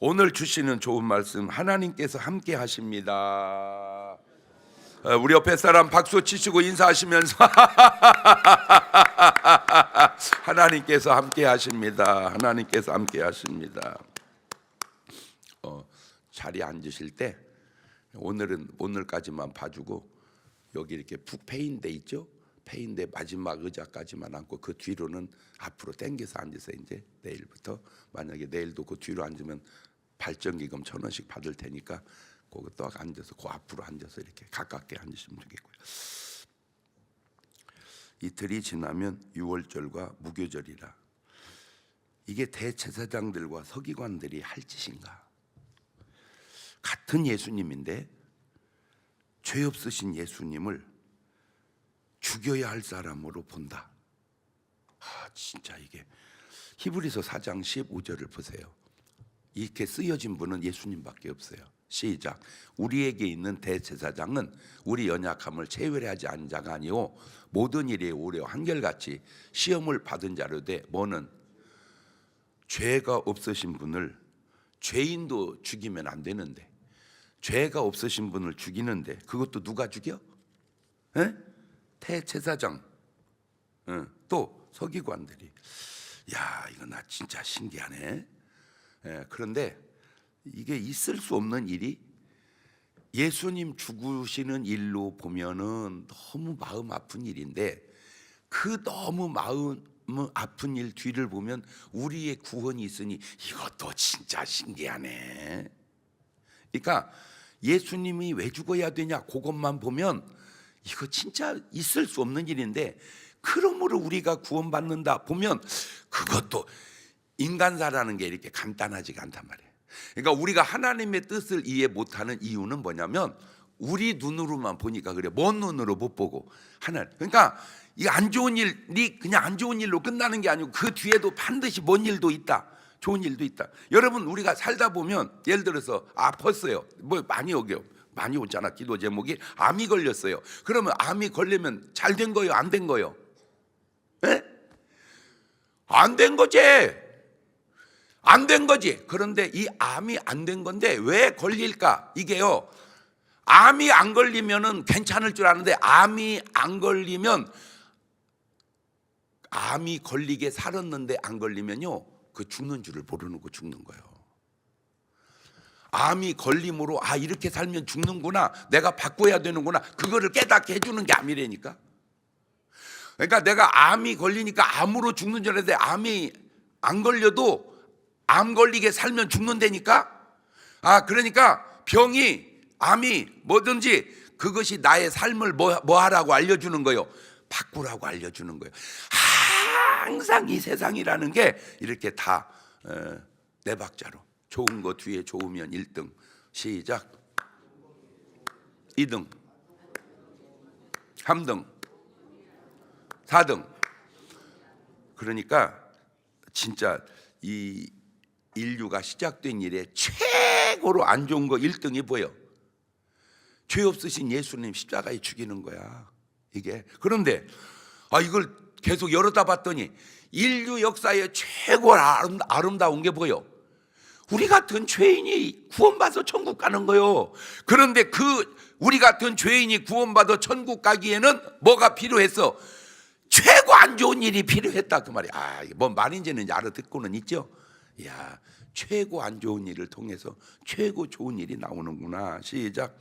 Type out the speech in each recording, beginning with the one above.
오늘 주시는 좋은 말씀 하나님께서 함께 하십니다. 어, 우리 옆에 사람 박수 치시고 인사하시면서 하나님께서 함께 하십니다. 하나님께서 함께 하십니다. 어, 자리에 앉으실 때 오늘은 오늘까지만 봐주고 여기 이렇게 푹 패인데 있죠? 패인데 마지막 의자까지만 앉고 그 뒤로는 앞으로 당겨서 앉으세요. 이제 내일부터 만약에 내일도 그 뒤로 앉으면 발전기금 천 원씩 받을 테니까 거기 또 앉아서 그 앞으로 앉아서 이렇게 가깝게 앉으시면 되겠고요. 이틀이 지나면 유월절과 무교절이라 이게 대제사장들과 서기관들이 할 짓인가? 같은 예수님인데 죄 없으신 예수님을 죽여야 할 사람으로 본다. 아, 진짜 이게 히브리서 4장 15절을 보세요. 이렇게 쓰여진 분은 예수님밖에 없어요. 시작. 우리에게 있는 대제사장은 우리 연약함을 체외하지 않은 자가 아니요 모든 일에 오려 한결같이 시험을 받은 자로 돼 뭐는 죄가 없으신 분을 죄인도 죽이면 안 되는데 죄가 없으신 분을 죽이는데 그것도 누가 죽여? 에? 대제사장, 응. 또 서기관들이. 야 이거 나 진짜 신기하네. 예, 그런데 이게 있을 수 없는 일이 예수님 죽으시는 일로 보면은 너무 마음 아픈 일인데 그 너무 마음 아픈 일 뒤를 보면 우리의 구원이 있으니 이것도 진짜 신기하네. 그러니까 예수님이 왜 죽어야 되냐 그것만 보면 이거 진짜 있을 수 없는 일인데 그러므로 우리가 구원받는다 보면 그것도 인간사라는 게 이렇게 간단하지가 않단 말이에요. 그러니까 우리가 하나님의 뜻을 이해 못하는 이유는 뭐냐면 우리 눈으로만 보니까 그래 먼 눈으로 못 보고 하나 그러니까 이 안 좋은 일이 그냥 안 좋은 일로 끝나는 게 아니고 그 뒤에도 반드시 뭔 일도 있다. 좋은 일도 있다. 여러분 우리가 살다 보면 예를 들어서 아팠어요. 뭐 많이 오게요. 많이 오잖아. 기도 제목이 암이 걸렸어요. 그러면 암이 걸리면 잘 된 거요, 안 된 거요? 안 된 거지. 안 된 거지. 그런데 이 암이 안 된 건데 왜 걸릴까? 이게요. 암이 안 걸리면은 괜찮을 줄 아는데 암이 안 걸리면 암이 걸리게 살았는데 안 걸리면요. 그 죽는 줄을 모르는 거 죽는 거예요. 암이 걸림으로 아 이렇게 살면 죽는구나. 내가 바꿔야 되는구나. 그거를 깨닫게 해 주는 게 암이라니까. 그러니까 내가 암이 걸리니까 암으로 죽는 줄 알았는데 암이 안 걸려도 암 걸리게 살면 죽는다니까. 아 그러니까 병이 암이 뭐든지 그것이 나의 삶을 뭐, 뭐 하라고 알려주는 거요. 바꾸라고 알려주는 거예요. 항상 이 세상이라는 게 이렇게 다 네 박자로 좋은 거 뒤에 좋으면 1등 시작 2등 3등 4등 그러니까 진짜 이 인류가 시작된 일에 최고로 안 좋은 거 1등이 뭐예요? 죄 없으신 예수님 십자가에 죽이는 거야. 이게 그런데 아 이걸 계속 열어다 봤더니 인류 역사의 최고 아름, 아름다운 게 뭐예요? 우리 같은 죄인이 구원받아 천국 가는 거요. 그런데 그 우리 같은 죄인이 구원받아 천국 가기에는 뭐가 필요했어? 최고 안 좋은 일이 필요했다 그 말이야. 아, 뭔 말인지는 알아듣고는 있죠. 야, 최고 안 좋은 일을 통해서 최고 좋은 일이 나오는구나. 시작.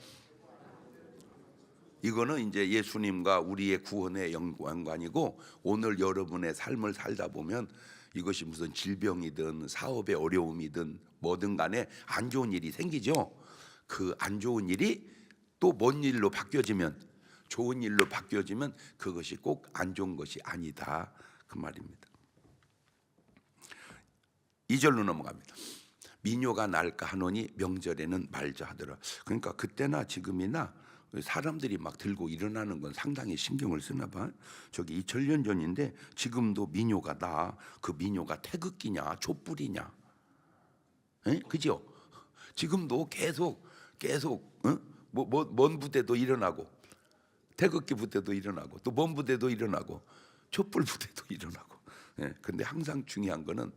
이거는 이제 예수님과 우리의 구원의 연관이고 오늘 여러분의 삶을 살다 보면 이것이 무슨 질병이든 사업의 어려움이든 뭐든 간에 안 좋은 일이 생기죠. 그 안 좋은 일이 또 뭔 일로 바뀌어지면 좋은 일로 바뀌어지면 그것이 꼭 안 좋은 것이 아니다 그 말입니다. 2절로 넘어갑니다. 미녀가 날까 하노니 명절에는 말자 하더라. 그러니까 그때나 지금이나 사람들이 막 들고 일어나는 건 상당히 신경을 쓰나 봐. 저기 2000년 전인데 지금도 민요가 나. 그 민요가 태극기냐, 촛불이냐. 에? 그죠? 지금도 계속 계속 어? 뭐먼 뭐, 부대도 일어나고 태극기 부대도 일어나고 또 먼 부대도 일어나고 촛불 부대도 일어나고. 예. 근데 항상 중요한 거는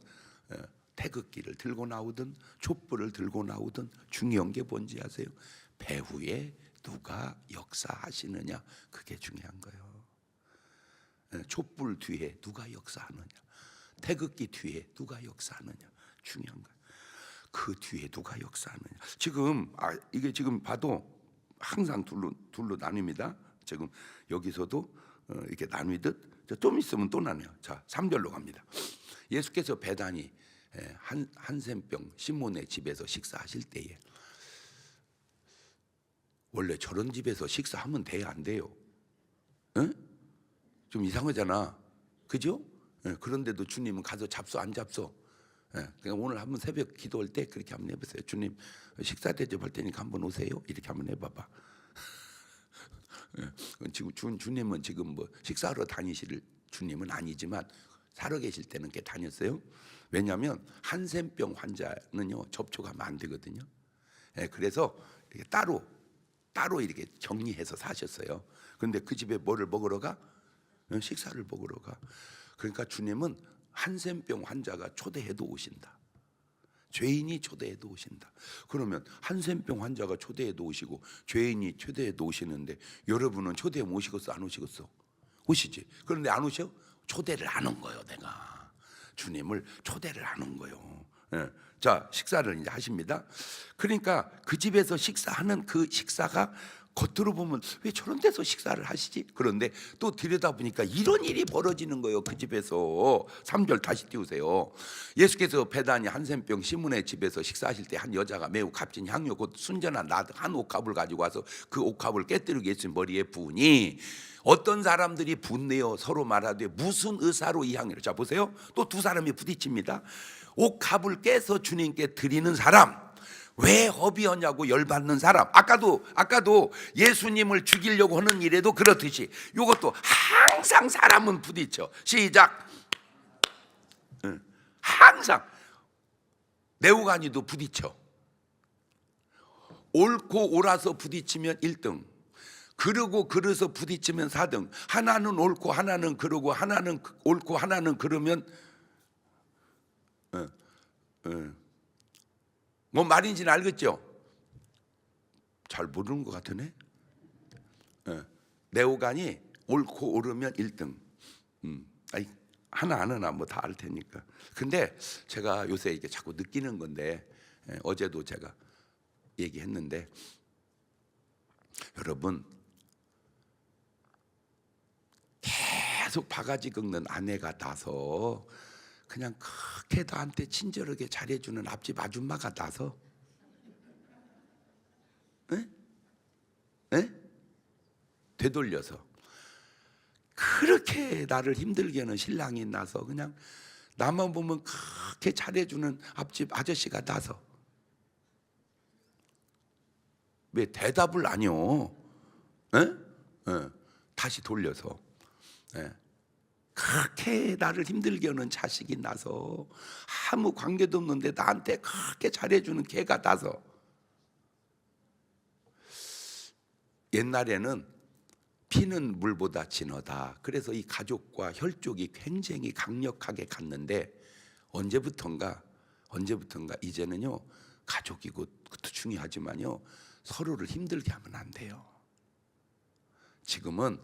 예, 태극기를 들고 나오든 촛불을 들고 나오든 중요한 게 뭔지 아세요? 배후에 누가 역사하시느냐 그게 중요한 거예요. 예, 촛불 뒤에 누가 역사하느냐, 태극기 뒤에 누가 역사하느냐 중요한 거예요. 그 뒤에 누가 역사하느냐. 지금 아 이게 지금 봐도 항상 둘로 둘로 나뉩니다. 지금 여기서도 어, 이렇게 나뉘듯 저좀 있으면 또 나뉘어요. 자, 3절로 갑니다. 예수께서 배단이 예, 한 한센병 시몬의 집에서 식사하실 때에 원래 저런 집에서 식사하면 돼야 안 돼요? 응? 좀 이상하잖아. 그죠? 예, 그런데도 주님은 가서 잡숴 안. 예, 그러니까 오늘 한번 새벽 기도할 때 그렇게 한번 해보세요. 주님 식사 대접할 테니까 한번 오세요. 이렇게 한번 해봐봐. 예, 지금 주, 주님은 지금 뭐 식사하러 다니실 주님은 아니지만 살아 계실 때는 꽤 다녔어요. 왜냐하면 한센병 환자는요 접촉하면 안 되거든요. 예, 그래서 따로 따로 이렇게 격리해서 사셨어요. 그런데 그 집에 뭐를 먹으러 가? 어, 식사를 먹으러 가. 그러니까 주님은 한센병 환자가 초대해도 오신다. 죄인이 초대해도 오신다. 그러면 한센병 환자가 초대해도 오시고 죄인이 초대해도 오시는데 여러분은 초대해 오시겠어 안 오시겠어? 오시지. 그런데 안 오셔? 초대를 안 온 거예요, 내가. 주님을 초대를 안온 거예요. 예. 자, 식사를 이제 하십니다. 그러니까 그 집에서 식사하는 그 식사가 겉으로 보면 왜 저런 데서 식사를 하시지? 그런데 또 들여다보니까 이런 일이 벌어지는 거예요. 그 집에서 3절 다시 띄우세요. 예수께서 배단이 한센병 시문의 집에서 식사하실 때 한 여자가 매우 값진 향료 곧 순전한 한 옥합을 가지고 와서 그 옥합을 깨뜨리고 예수님 머리에 부으니 어떤 사람들이 분내어 서로 말하되 무슨 의사로 이 향유를 자 보세요. 또 두 사람이 부딪힙니다. 옥합을 깨서 주님께 드리는 사람 왜 허비하냐고 열받는 사람. 아까도 아까도 예수님을 죽이려고 하는 일에도 그렇듯이 이것도 항상 사람은 부딪혀. 시작. 응. 항상 네오가니도 부딪혀. 옳고 옳아서 부딪히면 1등. 그러고 그래서 부딪히면 4등. 하나는 옳고 하나는 그러고 하나는 옳고 하나는 그러면 어, 어. 뭐 말인지는 알겠죠? 잘 모르는 것 같으네. 예. 네오간이 옳고 옳으면 1등. 음. 아이, 하나 안 하나 뭐 다 알 테니까. 근데 제가 요새 이게 자꾸 느끼는 건데 예, 어제도 제가 얘기했는데 여러분 계속 바가지 긁는 아내가 나서 그냥 그렇게 나한테 친절하게 잘해주는 앞집 아줌마가 나서 에? 에? 되돌려서 그렇게 나를 힘들게 하는 신랑이 나서 그냥 나만 보면 그렇게 잘해주는 앞집 아저씨가 나서 왜 대답을 안 해요? 에? 에. 다시 돌려서 에. 그렇게 나를 힘들게 하는 자식이 나서 아무 관계도 없는데 나한테 그렇게 잘해주는 걔가 나서 옛날에는 피는 물보다 진하다. 그래서 이 가족과 혈족이 굉장히 강력하게 갔는데 언제부턴가 언제부턴가 이제는요 가족이고 그것도 중요하지만요 서로를 힘들게 하면 안 돼요. 지금은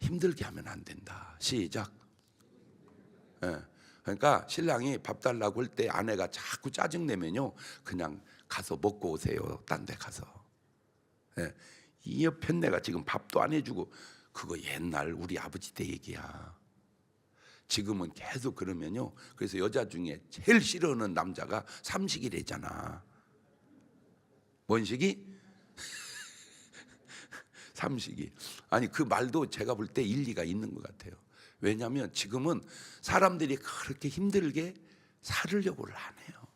힘들게 하면 안 된다. 시작. 예. 그러니까 신랑이 밥 달라고 할 때 아내가 자꾸 짜증 내면요, 그냥 가서 먹고 오세요. 딴 데 가서. 예. 이 옆에 내가 지금 밥도 안 해주고 그거 옛날 우리 아버지 때 얘기야. 지금은 계속 그러면요. 그래서 여자 중에 제일 싫어하는 남자가 삼식이래잖아. 뭔 식이? 삼식이. 아니 그 말도 제가 볼 때 일리가 있는 것 같아요. 왜냐하면 지금은 사람들이 그렇게 힘들게 살으려고를 안 해요.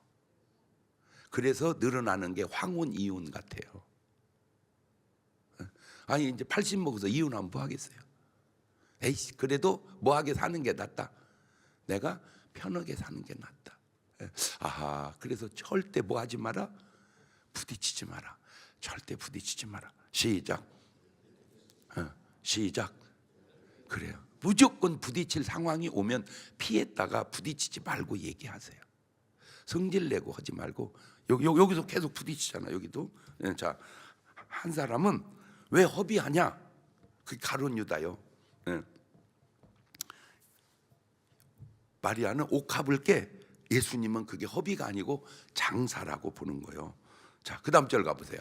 그래서 늘어나는 게 황혼 이혼 같아요. 아니 이제 80 먹어서 이혼하면 뭐 하겠어요? 에이 그래도 뭐하게 사는 게 낫다. 내가 편하게 사는 게 낫다. 예. 아하 그래서 절대 뭐 하지 마라. 부딪히지 마라. 절대 부딪히지 마라. 시작. 어, 시작. 그래요. 무조건 부딪힐 상황이 오면 피했다가 부딪히지 말고 얘기하세요. 성질 내고 하지 말고 여기 여기- 여기서 계속 부딪히잖아. 여기도 예, 자한 사람은 왜 허비하냐? 그 가론 유다요. 예. 마리아는 옥합을 깨 예수님은 그게 허비가 아니고 장사라고 보는 거예요. 자, 그 다음 절 가보세요.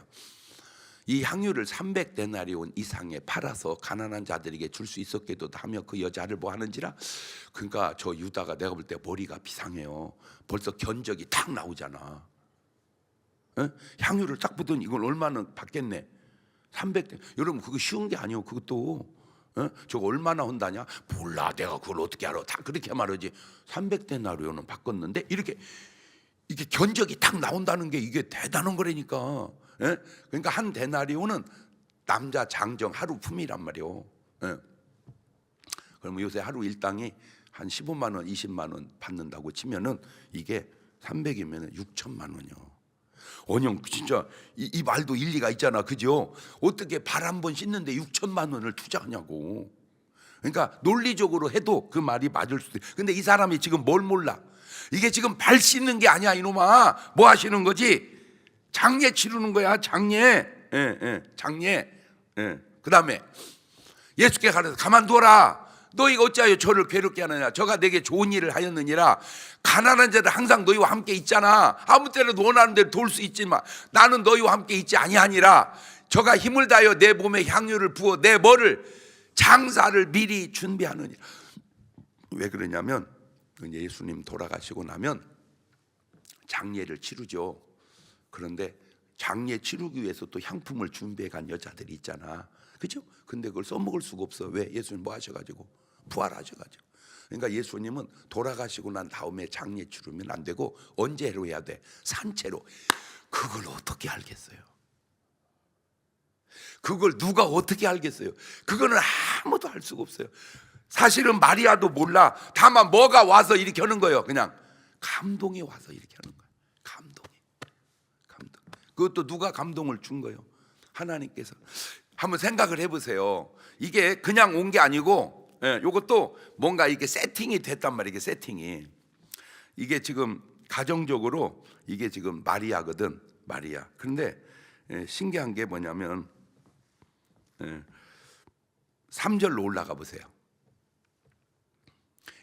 이 향유를 300데나리온 이상에 팔아서 가난한 자들에게 줄 수 있었게도 하며 그 여자를 뭐 하는지라 그러니까 저 유다가 내가 볼 때 머리가 비상해요. 벌써 견적이 탁 나오잖아. 에? 향유를 딱 보더니 이걸 얼마나 받겠네. 300대. 여러분 그거 쉬운 게 아니에요. 그것도 에? 저거 얼마나 혼다냐? 몰라. 내가 그걸 어떻게 알아? 다 그렇게 말하지. 300데나리온은 바꿨는데 이렇게 이게 견적이 탁 나온다는 게 이게 대단한 거라니까. 예? 그러니까 한 데나리온은 남자 장정 하루 품이란 말이요. 예. 그러면 요새 하루 일당이 한 15만 원, 20만 원 받는다고 치면은 이게 300이면 6천만 원이요. 원영 진짜 이, 이 말도 일리가 있잖아, 그죠? 어떻게 발 한 번 씻는데 6천만 원을 투자하냐고. 그러니까 논리적으로 해도 그 말이 맞을 수도. 있- 근데 이 사람이 지금 뭘 몰라? 이게 지금 발 씻는 게 아니야, 이놈아. 뭐 하시는 거지? 장례 치르는 거야, 장례. 예, 예, 장례. 예. 그 다음에 예수께 가려서 가만둬라. 너희가 어찌하여 저를 괴롭게 하느냐? 저가 내게 좋은 일을 하였느니라. 가난한 자들 항상 너희와 함께 있잖아. 아무 때라도 원하는 대로 돌 수 있지만 나는 너희와 함께 있지 아니하니라. 저가 힘을 다하여 내 몸에 향유를 부어 내 뭐를 장사를 미리 준비하느니라. 왜 그러냐면 예수님 돌아가시고 나면 장례를 치르죠. 그런데 장례 치르기 위해서 또 향품을 준비해 간 여자들이 있잖아. 그죠? 근데 그걸 써먹을 수가 없어. 왜? 예수님 뭐 하셔가지고 부활하셔가지고. 그러니까 예수님은 돌아가시고 난 다음에 장례 치르면 안 되고 언제로 해야 돼? 산채로. 그걸 어떻게 알겠어요? 그걸 누가 어떻게 알겠어요? 그거는 아무도 알 수가 없어요. 사실은 마리아도 몰라. 다만 뭐가 와서 이렇게 하는 거예요. 그냥 감동이 와서 이렇게 하는 거예요. 그것도 누가 감동을 준 거예요? 하나님께서. 한번 생각을 해보세요. 이게 그냥 온 게 아니고, 예, 이것도 뭔가 이게 세팅이 됐단 말이에요. 세팅이. 이게 지금 가정적으로 이게 지금 마리아거든. 마리아. 그런데 예, 신기한 게 뭐냐면 3절로 올라가 보세요.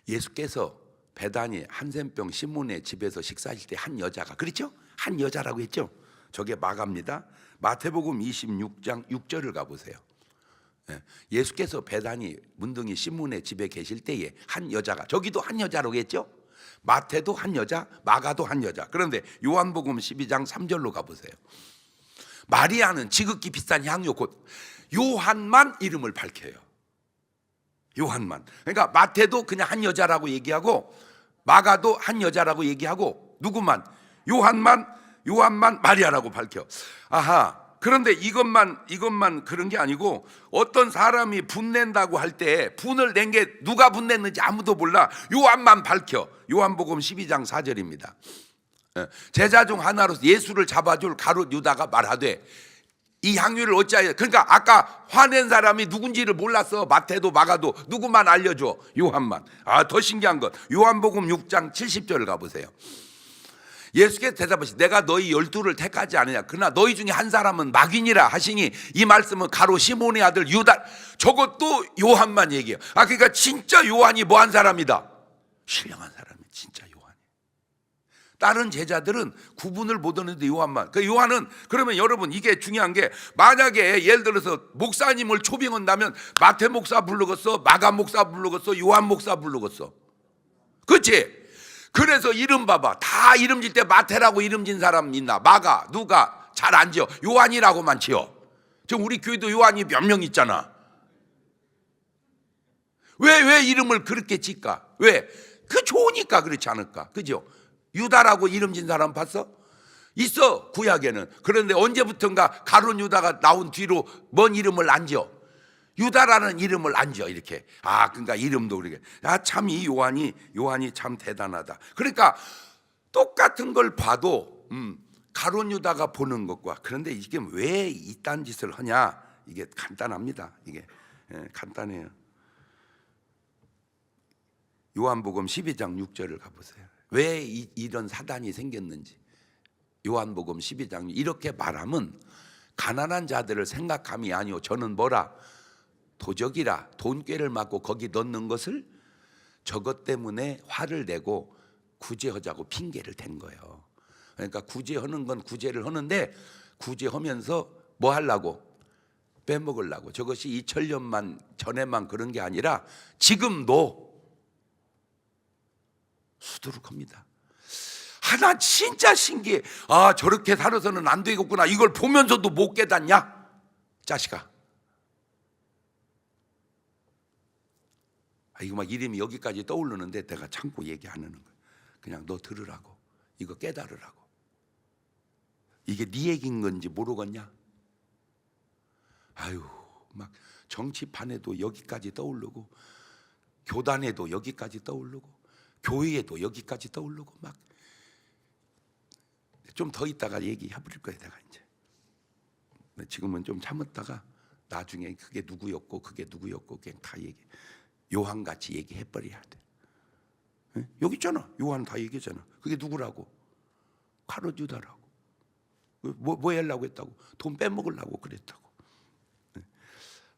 예수께서 베다니 한센병 시몬의 집에서 식사하실 때 한 여자가 그렇죠? 한 여자라고 했죠? 저게 마가입니다. 마태복음 26장 6절을 가 보세요. 예, 예수께서 베다니 문둥이 시몬의 집에 계실 때에 한 여자가 저기도 한 여자라고 했죠? 마태도 한 여자, 마가도 한 여자. 그런데 요한복음 12장 3절로 가 보세요. 마리아는 지극히 비싼 향유 곧 요한만 이름을 밝혀요. 요한만. 그러니까 마태도 그냥 한 여자라고 얘기하고 마가도 한 여자라고 얘기하고 누구만 요한만 요한만 마리아라고 밝혀. 아하. 그런데 이것만 이것만 그런 게 아니고 어떤 사람이 분낸다고 할 때 분을 낸 게 누가 분냈는지 아무도 몰라. 요한만 밝혀. 요한복음 12장 4절입니다. 예, 제자 중 하나로서 예수를 잡아줄 가롯 유다가 말하되 이 향유를 어찌하여 그러니까 아까 화낸 사람이 누군지를 몰랐어 마태도 마가도 누구만 알려줘 요한만 아 더 신기한 것 요한복음 6장 70절 가보세요 예수께서 대답하시 내가 너희 열두를 택하지 않으냐 그러나 너희 중에 한 사람은 막인이라 하시니 이 말씀은 가로 시몬의 아들 유다 저것도 요한만 얘기해요 아 그러니까 진짜 요한이 뭐 한 사람이다 신령한 사람이 진짜 요한이 다른 제자들은 구분을 못 하는데 요한만. 그 요한은 그러면 여러분 이게 중요한 게 만약에 예를 들어서 목사님을 초빙한다면 마태 목사 부르겠어, 마가 목사 부르겠어, 요한 목사 부르겠어. 그렇지? 그래서 이름 봐봐. 다 이름 질 때 마태라고 이름 진 사람 있나? 마가 누가 잘 안 지어. 요한이라고만 지어. 지금 우리 교회도 요한이 몇 명 있잖아. 왜, 왜 이름을 그렇게 짓까? 왜? 그 좋으니까 그렇지 않을까? 그죠? 유다라고 이름 진 사람 봤어? 있어, 구약에는. 그런데 언제부턴가 가론 유다가 나온 뒤로 뭔 이름을 안 지어? 유다라는 이름을 안 지어, 이렇게. 아, 그러니까 이름도 그렇게. 아, 참 이 요한이, 요한이 참 대단하다. 그러니까 똑같은 걸 봐도, 음, 가론 유다가 보는 것과 그런데 이게 왜 이딴 짓을 하냐? 이게 간단합니다. 이게. 예, 간단해요. 요한복음 12장 6절을 가보세요. 왜 이, 이런 사단이 생겼는지 요한복음 12장 이렇게 말하면 가난한 자들을 생각함이 아니오 저는 뭐라 도적이라 돈꾀를 맞고 거기 넣는 것을 저것 때문에 화를 내고 구제하자고 핑계를 댄 거예요. 그러니까 구제하는 건 구제를 하는데 구제하면서 뭐 하려고 빼먹으려고 저것이 2000년만 전에만 그런 게 아니라 지금도 수두룩합니다. 하나 진짜 신기해. 아 저렇게 살아서는 안 되겠구나. 이걸 보면서도 못 깨닫냐? 자식아. 아, 이거 막 이름이 여기까지 떠오르는데 내가 참고 얘기 안 하는 거야. 그냥 너 들으라고. 이거 깨달으라고. 이게 네 얘기인 건지 모르겠냐? 아유, 막 정치판에도 여기까지 떠오르고 교단에도 여기까지 떠오르고 교회에도 여기까지 떠오르고 막 좀 더 있다가 얘기해 버릴 거야 내가 이제. 지금은 좀 참았다가 나중에 그게 누구였고 그게 누구였고 그냥 다 얘기. 요한 같이 얘기해 버려야 돼. 예? 여기 있잖아. 요한 다 얘기했잖아. 그게 누구라고? 카로 유다라고. 뭐, 뭐 하려고 했다고? 돈 빼먹으려고 그랬다고. 예.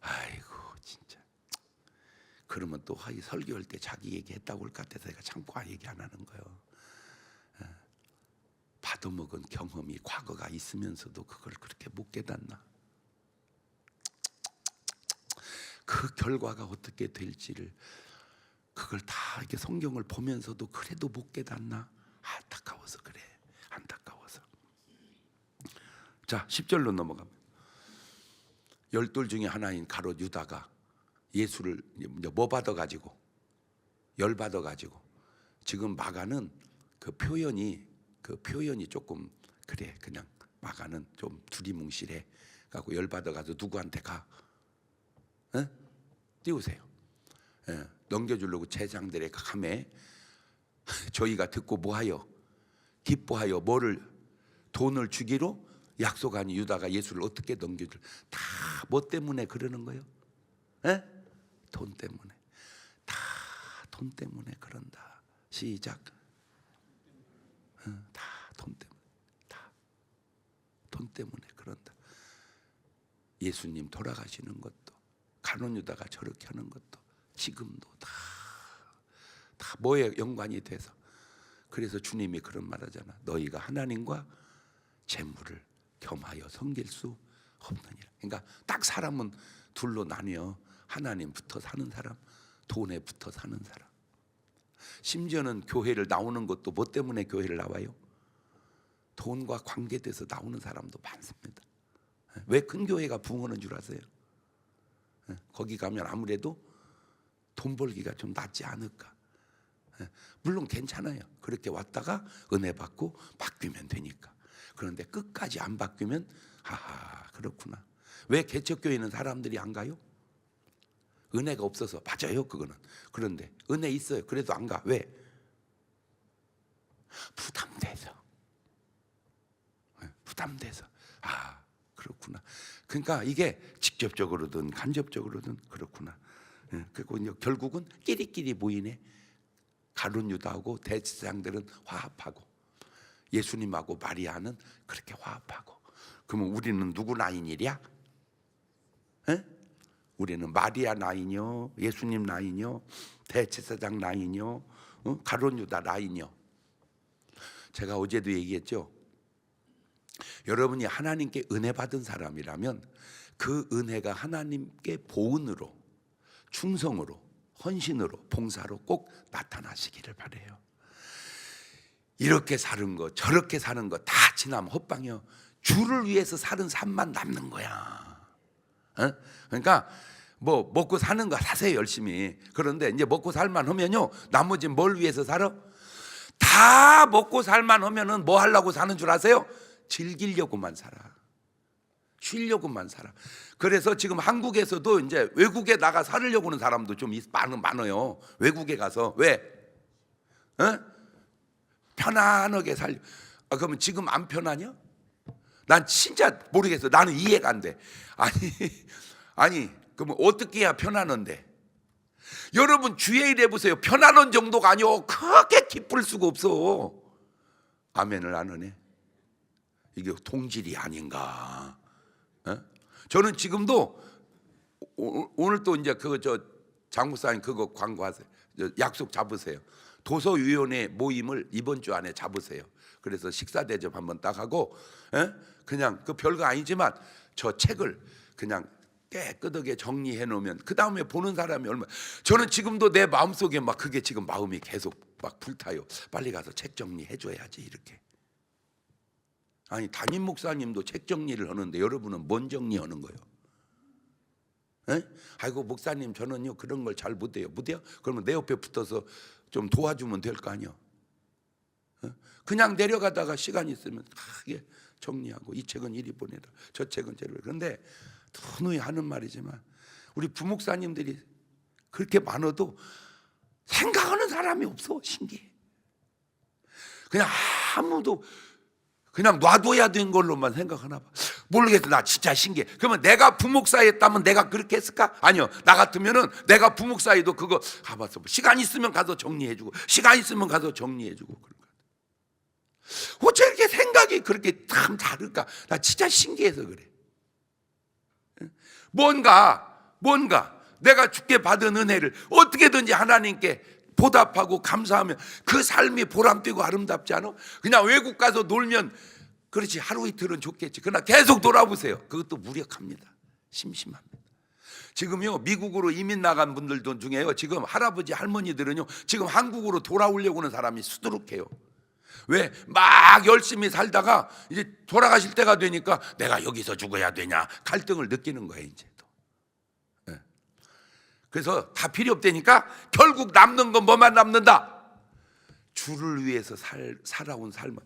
아이고 진짜. 그러면 또 설교할 때 자기 얘기했다고 할 것 같아서 내가 참고 얘기 안 하는 거예요. 예. 받아먹은 경험이 과거가 있으면서도 그걸 그렇게 못 깨닫나? 그 결과가 어떻게 될지를 그걸 다 이렇게 성경을 보면서도 그래도 못 깨닫나? 안타까워서 그래. 안타까워서. 자, 10절로 넘어가면 열둘 중에 하나인 가롯 유다가 예수를 뭐 받아 가지고 열 받아 가지고 지금 마가는 그 표현이 그 표현이 조금 그래 그냥 마가는 좀 두리뭉실해 갖고 열 받아 가서 누구한테 가? 에? 띄우세요. 예, 넘겨주려고 제장들의 감에 저희가 듣고 뭐하여 기뻐하여 뭐를 돈을 주기로 약속한 유다가 예수를 어떻게 넘겨줄 다 뭐 때문에 그러는 거예요? 에? 돈 때문에 다 돈 때문에 그런다. 시작. 다 돈 때문에 다 돈 때문에 그런다. 예수님 돌아가시는 것도 가론 유다가 저렇게 하는 것도 지금도 다 다 뭐에 연관이 돼서 그래서 주님이 그런 말 하잖아. 너희가 하나님과 재물을 겸하여 섬길 수 없느니라. 그러니까 딱 사람은 둘로 나뉘어 하나님 붙어 사는 사람, 돈에 붙어 사는 사람. 심지어는 교회를 나오는 것도 뭐 때문에 교회를 나와요? 돈과 관계돼서 나오는 사람도 많습니다. 왜 큰 교회가 붕어는 줄 아세요? 거기 가면 아무래도 돈 벌기가 좀 낫지 않을까. 물론 괜찮아요. 그렇게 왔다가 은혜 받고 바뀌면 되니까. 그런데 끝까지 안 바뀌면 하하 그렇구나. 왜 개척교회는 사람들이 안 가요? 은혜가 없어서 맞아요 그거는. 그런데 은혜 있어요. 그래도 안 가. 왜? 부담돼서. 부담돼서. 아 그렇구나. 그러니까 이게 직접적으로든 간접적으로든 그렇구나. 예, 그리고 결국은 끼리끼리 모이네. 가룟 유다하고 대제사장들은 화합하고 예수님하고 마리아는 그렇게 화합하고. 그러면 우리는 누구 나인이랴? 에? 우리는 마리아 나인이요, 예수님 나인이요, 대제사장 나인이요, 어? 가룟 유다 나인이요. 제가 어제도 얘기했죠. 여러분이 하나님께 은혜 받은 사람이라면 그 은혜가 하나님께 보은으로 충성으로 헌신으로 봉사로 꼭 나타나시기를 바래요. 이렇게 사는 거 저렇게 사는 거 다 지나면 헛방이요. 주를 위해서 사는 삶만 남는 거야. 어? 그러니까 뭐 먹고 사는 거 사세요 열심히. 그런데 이제 먹고 살만 하면요 나머지 뭘 위해서 살아? 다 먹고 살만 하면은 뭐 하려고 사는 줄 아세요? 즐기려고만 살아. 쉬려고만 살아. 그래서 지금 한국에서도 이제 외국에 나가 살려고 하는 사람도 좀 있- 많, 많아요. 외국에 가서 왜? 어? 편안하게 살. 아, 그러면 지금 안 편하냐? 난 진짜 모르겠어. 나는 이해가 안 돼. 아니, 아니, 그러면 어떻게 해야 편안한데? 여러분 주의 일 해보세요. 편안한 정도가 아니오. 크게 기쁠 수가 없어. 아멘을 안 하네. 이게 동질이 아닌가. 어? 저는 지금도 오- 오늘 또 이제 그거 저 장무사님 그거 광고하세요. 저 약속 잡으세요. 도서위원회 모임을 이번 주 안에 잡으세요. 그래서 식사 대접 한번 딱 하고 에? 그냥 그 별거 아니지만 저 책을 그냥 깨끗하게 정리해 놓으면 그 다음에 보는 사람이 얼마. 저는 지금도 내 마음 속에 막 그게 지금 마음이 계속 막 불타요. 빨리 가서 책 정리해 줘야지 이렇게. 아니 담임 목사님도 책 정리를 하는데 여러분은 뭔 정리하는 거예요? 에? 아이고 목사님 저는요 그런 걸 잘 못해요. 못해요? 그러면 내 옆에 붙어서 좀 도와주면 될 거 아니야. 어? 그냥 내려가다가 시간 있으면 크게 정리하고 이 책은 이리 보내라. 저 책은 저리. 그런데 누누이 하는 말이지만 우리 부목사님들이 그렇게 많아도 생각하는 사람이 없어 신기해. 그냥 아무도 그냥 놔둬야 되는 걸로만 생각하나 봐. 모르겠어. 나 진짜 신기해. 그러면 내가 부목사였다면 내가 그렇게 했을까? 아니요. 나 같으면은 내가 부목사에도 그거 가봤어. 시간 있으면 가서 정리해 주고, 시간 있으면 가서 정리해 주고 그런 거. 어째 이렇게 생각이 그렇게 참 다를까? 나 진짜 신기해서 그래. 뭔가, 뭔가 내가 주께 받은 은혜를 어떻게든지 하나님께 보답하고 감사하면 그 삶이 보람되고 아름답지 않아? 그냥 외국 가서 놀면 그렇지 하루 이틀은 좋겠지. 그러나 계속 돌아보세요. 그것도 무력합니다. 심심합니다. 지금요 미국으로 이민 나간 분들도 중에요 지금 할아버지 할머니들은요 지금 한국으로 돌아오려고 하는 사람이 수두룩해요. 왜 막 열심히 살다가 이제 돌아가실 때가 되니까 내가 여기서 죽어야 되냐 갈등을 느끼는 거예요 이제. 그래서 다 필요 없다니까 결국 남는 건 뭐만 남는다. 주를 위해서 살, 살아온 삶.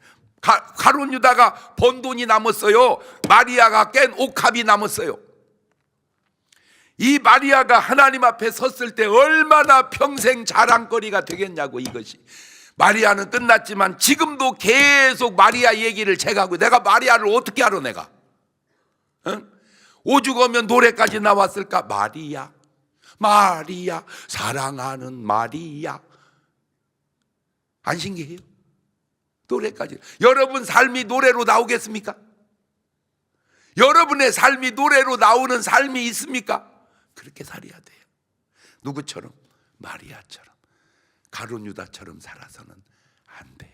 가, 가론 유다가 번 돈이 남았어요. 마리아가 깬 옥합이 남았어요. 이 마리아가 하나님 앞에 섰을 때 얼마나 평생 자랑거리가 되겠냐고 이것이. 마리아는 끝났지만 지금도 계속 마리아 얘기를 제가 하고 내가 마리아를 어떻게 알아 내가? 응? 오죽 오면 노래까지 나왔을까? 마리아, 마리아, 사랑하는 마리아. 안 신기해요? 노래까지. 여러분 삶이 노래로 나오겠습니까? 여러분의 삶이 노래로 나오는 삶이 있습니까? 그렇게 살아야 돼요. 누구처럼? 마리아처럼. 가론 유다처럼 살아서는 안 돼요.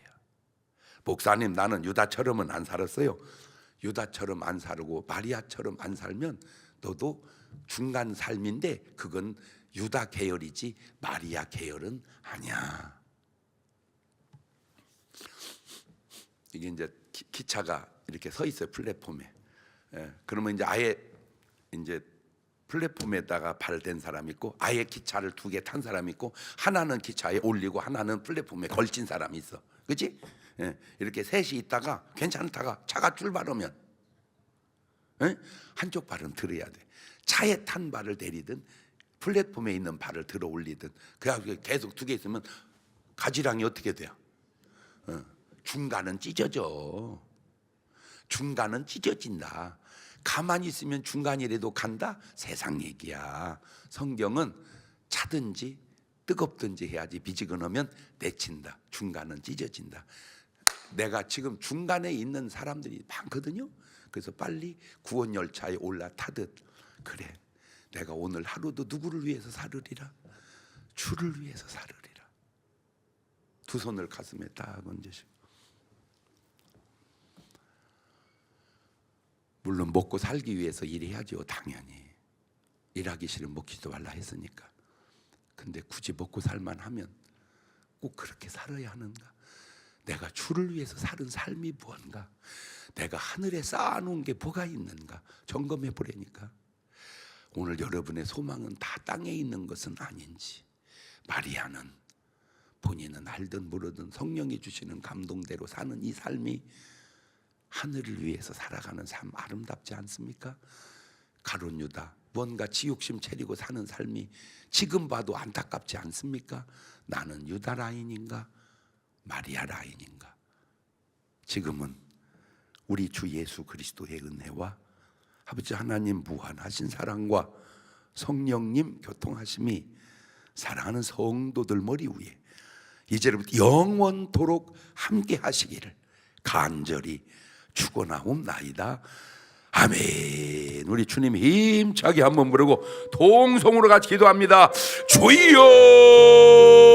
목사님 나는 유다처럼은 안 살았어요. 유다처럼 안 살고 마리아처럼 안 살면 너도 중간 삶인데 그건 유다 계열이지 마리아 계열은 아니야. 이게 이제 기, 기차가 이렇게 서 있어요 플랫폼에. 예, 그러면 이제 아예 이제 플랫폼에다가 발된 사람 있고 아예 기차를 두 개 탄 사람 있고 하나는 기차에 올리고 하나는 플랫폼에 걸친 사람이 있어. 그렇지? 예, 이렇게 셋이 있다가 괜찮다가 차가 출발하면 예? 한쪽 발은 들어야 돼. 차에 탄 발을 내리든 플랫폼에 있는 발을 들어 올리든 그래가지고 계속 두 개 있으면 가지랑이 어떻게 돼요? 어, 중간은 찢어져. 중간은 찢어진다. 가만히 있으면 중간이라도 간다. 세상 얘기야. 성경은 차든지 뜨겁든지 해야지 미지근하면 내친다. 중간은 찢어진다. 내가 지금 중간에 있는 사람들이 많거든요. 그래서 빨리 구원 열차에 올라타듯 그래. 내가 오늘 하루도 누구를 위해서 살으리라. 주를 위해서 살으리라. 두 손을 가슴에 딱 얹으시고 물론 먹고 살기 위해서 일해야죠 당연히 일하기 싫으면 먹지도 말라 했으니까 근데 굳이 먹고 살만 하면 꼭 그렇게 살아야 하는가 내가 주를 위해서 사는 삶이 무언가? 내가 하늘에 쌓아놓은 게 뭐가 있는가? 점검해 보라니까. 오늘 여러분의 소망은 다 땅에 있는 것은 아닌지. 마리아는 본인은 알든 모르든 성령이 주시는 감동대로 사는 이 삶이 하늘을 위해서 살아가는 삶 아름답지 않습니까? 가론 유다 뭔가 지욕심 차리고 사는 삶이 지금 봐도 안타깝지 않습니까? 나는 유다 라인인가 마리아 라인인가? 지금은 우리 주 예수 그리스도의 은혜와 아버지 하나님 무한하신 사랑과 성령님 교통하심이 사랑하는 성도들 머리 위에 이제부터 영원토록 함께 하시기를 간절히 축원하옵나이다. 아멘. 우리 주님 힘차게 한번 부르고 동성으로 같이 기도합니다. 주여